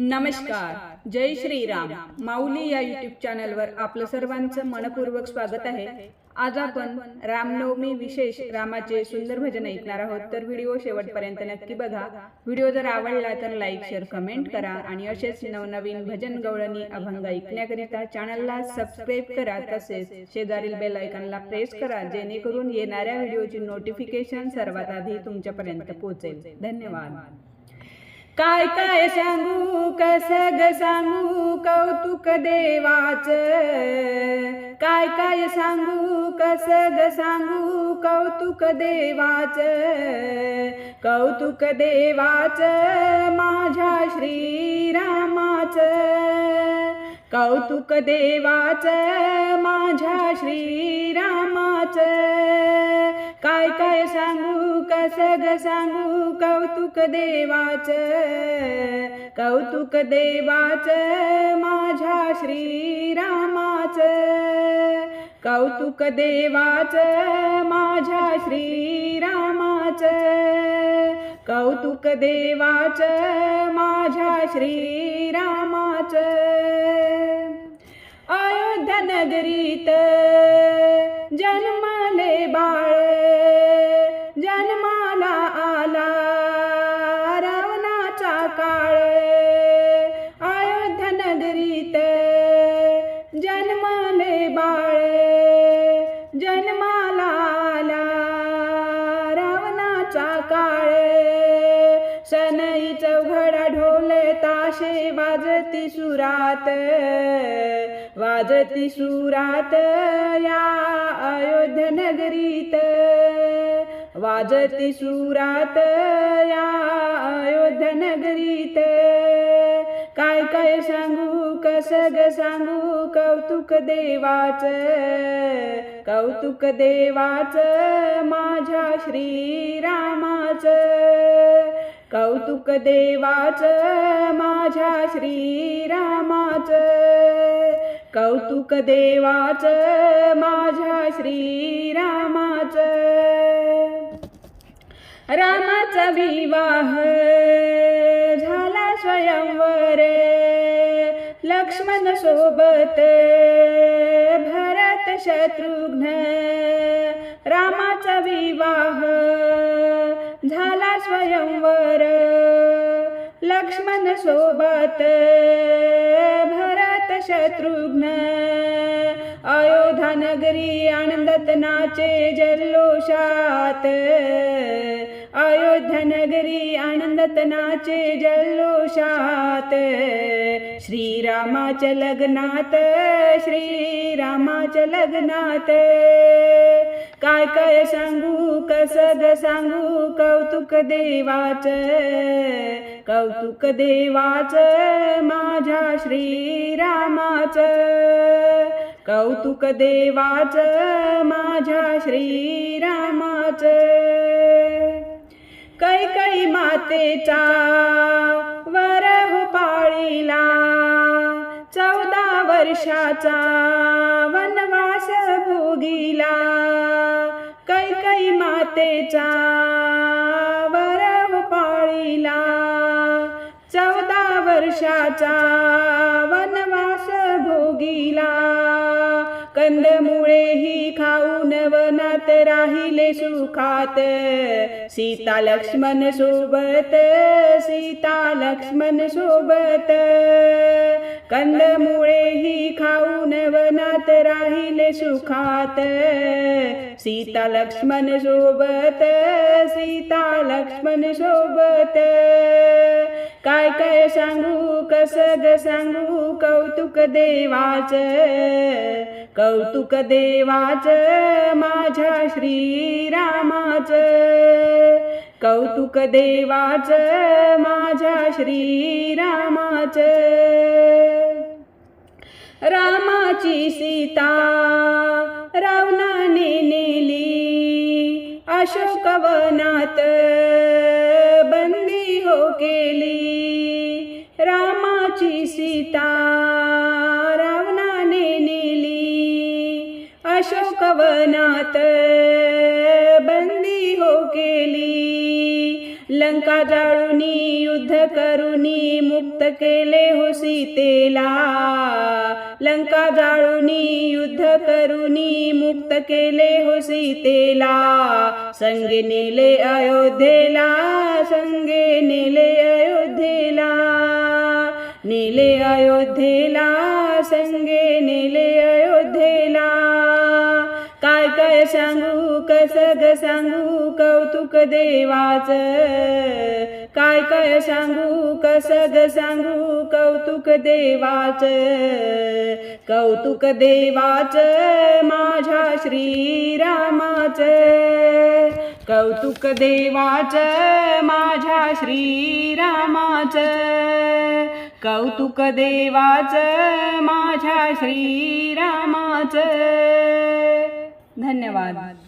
नमस्कार. जय श्रीराम. माऊली या युट्यूब चॅनलवर आपलं सर्वांचं मनपूर्वक स्वागत आहे. आज आपण रामनवमी विशेष रामाचे सुंदर भजन ऐकणार आहोत. तर व्हिडिओ शेवटपर्यंत नक्की बघा. व्हिडिओ जर आवडला तर लाईक शेअर कमेंट करा आणि असेच नवनवीन भजन गवळणी अभंग ऐकण्याकरिता चॅनलला सबस्क्राईब करा. तसेच शेजारील बेल आयकॉनला प्रेस करा. जेणेकरून येणाऱ्या व्हिडिओची नोटिफिकेशन सर्वात आधी तुमच्यापर्यंत पोहोचेल. धन्यवाद. काय काय सांगू कस ग सांगू कौतुक देवाच? काय काय सांगू कस ग सांगू कौतुक देवाच? कौतुक देवाच माझ्या श्री कौतुक देवाच माझ्या श्रीरामाच. काय काय सांगू कस ग सांगू कौतुक देवाच. कौतुक देवाच माझ्या श्रीरामाच. कौतुक देवाच माझ्या श्रीरामाच. कौतुक देवाच माझ्या श्रीरामाच. नगरीत जन्मले बाळ जन्माला आला रावणाचा काळ. अयोध्या नगरीत जन्मले बाळ जन्माला आला रावणाचा काळ. सनई चौघडा ढोले ताशे वाजती सुरात. वाजती सुरात या अयोध्या नगरीत. वाजती सुरात या अयोध्या नगरीत. काय काय सांगू कसग सांगू कौतुक देवाच. कौतुक देवाच माझ्या श्रीरामाच. कौतुक देवाच माझ्या श्रीरामाच. कौतुक देवाच माझ्या श्रीरामाच. रामाचा विवाह झाला स्वयंवर लक्ष्मण सोबत भरत शत्रुघ्न. रामाचा विवाह झाला स्वयंवर लक्ष्मण सोबत शत्रुघ्न। अयोध्या नगरी आनंदात नाचे जल्लोषात। अयोध्या नगरी आनंदात नाचे जल्लोषात। श्रीरामाच्या लग्नात श्रीरामाच्या लग्नात। काय काय सांगू कसद ग सांगू? कौतुक देवाच कौतुक देवाच माझ्या श्रीरामाच. कौतुक देवाच माझ्या श्रीरामाच. कैकई मातेचा वरह पाळीला चौदा वर्षाचा वनवास भोगीला. मातेचा वरव पाळीला चौदा वर्षाचा वनवास भोगीला. कंदमुळे ही खाऊन वनात राहिले सुखात. सीता लक्ष्मण सोबत सीता लक्ष्मण सोबत. कंदमुळे ही खाऊन वनात राहिले सुखात. सीता लक्ष्मण सोबत सीता लक्ष्मण सोबत. काय काय सांगू कस ग सांगू कौतुक देवाच. कौतुक देवाच माझ्या श्रीरामाच. कौतुक देवाच माझ्या श्रीरामाच. रामाची सीता रावणाने नेली अशोकवनात बंदी हो केली. रामाची सीता रावणाने नेली अशोकवनात बंदी हो केली. लंका जाळूनी युद्ध करुनी मुक्त केले हो सीतेला. लंका जाळुनी युद्ध करुनी मुक्त केले हो सीतेला. संगे नेले अयोध्येला संगे नेले अयोध्येला. नेले अयोध्येला संगे नेले अयो काय सांगू कसग सांगू कौतुक देवाच? काय काय सांगू कसग सांगू कौतुक देवाच? कौतुक देवाच माझ्या श्रीरामाच. कौतुक देवाच माझ्या श्रीरामाच. कौतुक देवाच माझ्या श्रीरामाच. धन्यवाद.